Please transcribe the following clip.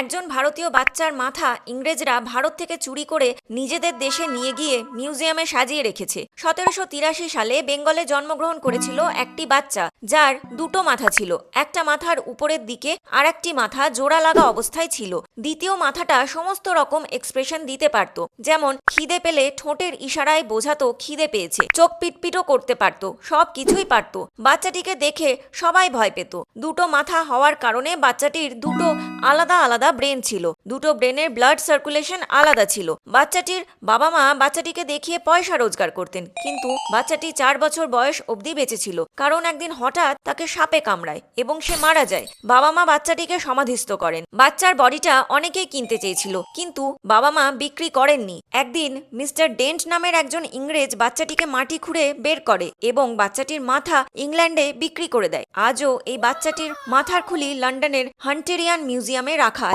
একজন ভারতীয় বাচ্চার মাথা ইংরেজরা ভারত থেকে চুরি করে নিজেদের দেশে নিয়ে গিয়ে মিউজিয়ামে সাজিয়ে রেখেছে। সতেরোশো তিরাশি সালে বেঙ্গলে জন্মগ্রহণ করেছিল একটি বাচ্চা, যার দুটো মাথা ছিল। একটা মাথার উপরের দিকে আর একটি মাথা জোড়া লাগা অবস্থায় ছিল। দ্বিতীয় মাথাটা সমস্ত রকম এক্সপ্রেশন দিতে পারত। যেমন, খিদে পেলে ঠোঁটের ইশারায় বোঝাতো খিদে পেয়েছে, চোখ পিটপিটও করতে পারত, সব কিছুই পারত। বাচ্চাটিকে দেখে সবাই ভয় পেত। দুটো মাথা হওয়ার কারণে বাচ্চাটির দুটো আলাদা আলাদা ব্রেন ছিল। দুটো ব্রেনের ব্লাড সার্কুলেশন আলাদা ছিল। বাচ্চাটির বাবা মা বাচ্চাটিকে দেখিয়ে পয়সা রোজগার করতেন। কিন্তু বাচ্চাটি চার বছর বয়স অবধি বেঁচে ছিল। কারণ একদিন হঠাৎ তাকে সাপে কামড়ায় এবং সে মারা যায়। বাবা মা বাচ্চাটিকে সমাধিস্থ করেন। বাচ্চার বডিটা অনেকেই কিনতে চেয়েছিল। কিন্তু বাবা মা বিক্রি করেননি। একদিন মিস্টার ডেন্ট নামের একজন ইংরেজ বাচ্চাটিকে মাটি খুঁড়ে বের করে এবং বাচ্চাটির মাথা ইংল্যান্ডে বিক্রি করে দেয়। আজও এই বাচ্চাটির মাথার খুলি লন্ডনের হান্টেরিয়ান মিউজিয়ামে রাখা